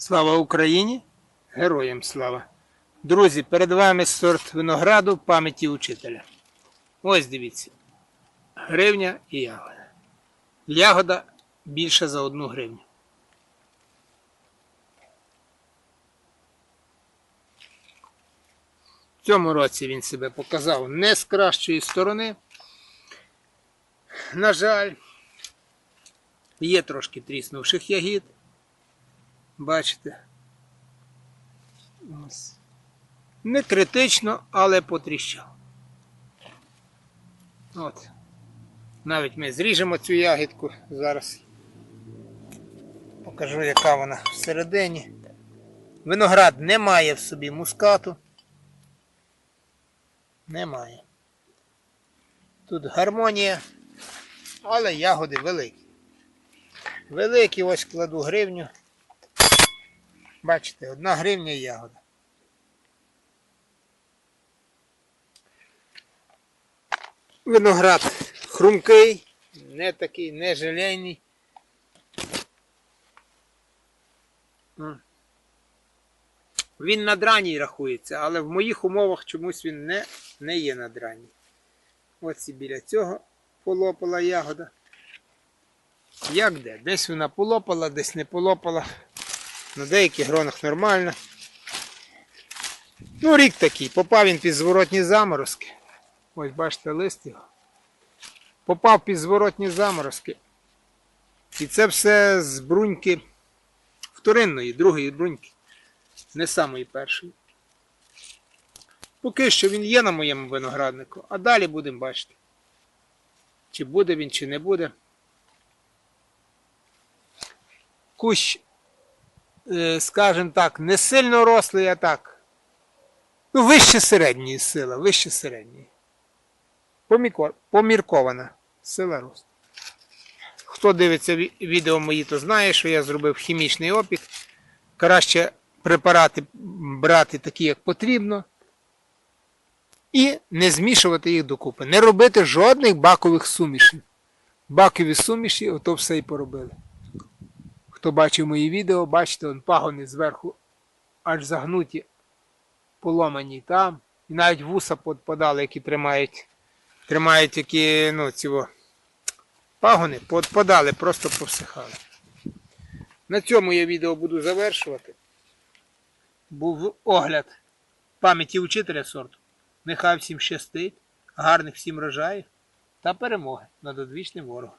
Слава Україні! Героям слава! Друзі, перед вами сорт винограду пам'яті учителя. Ось дивіться. Гривня і ягода. Ягода більше за одну гривню. В цьому році він себе показав не з кращої сторони. На жаль, є трошки тріснувших ягід. Бачите? Не критично, але потріщав. От. Навіть ми зріжемо цю ягідку зараз. Покажу, яка вона всередині. Виноград не має в собі мускату. Немає. Тут гармонія, але ягоди великі. Великі, ось кладу гривню. Бачите, одна гривня ягода. Виноград хрумкий, не такий, не желейний. Він надранній рахується, але в моїх умовах чомусь він не, не є надранній. Ось і біля цього полопала ягода. Як де? Десь вона полопала, десь не полопала. На деяких гронах нормально. Ну, рік такий. Попав він під зворотні заморозки. Ось бачите лист його. Попав під зворотні заморозки. І це все з бруньки вторинної, другої бруньки. Не самої першої. Поки що він є на моєму винограднику, а далі будемо бачити. Чи буде він, чи не буде. Кущ скажімо так, не сильно рослий, а так. Ну, вище середньої сила, вище середньої. Поміркована сила росту. Хто дивиться відео мої, то знає, що я зробив хімічний опік. Краще препарати брати такі, як потрібно. І не змішувати їх докупи. Не робити жодних бакових сумішів. Бакові суміші, ото все і поробили. Хто бачив мої відео, бачите, он пагони зверху аж загнуті, поломані там. І навіть вуса подали, які тримають, тримають які, ну, во, пагони, подали, просто повсихали. На цьому я відео буду завершувати. Був огляд пам'яті учителя сорту. Нехай всім щастить, гарних всім рожаїв та перемоги над одвічним ворогом.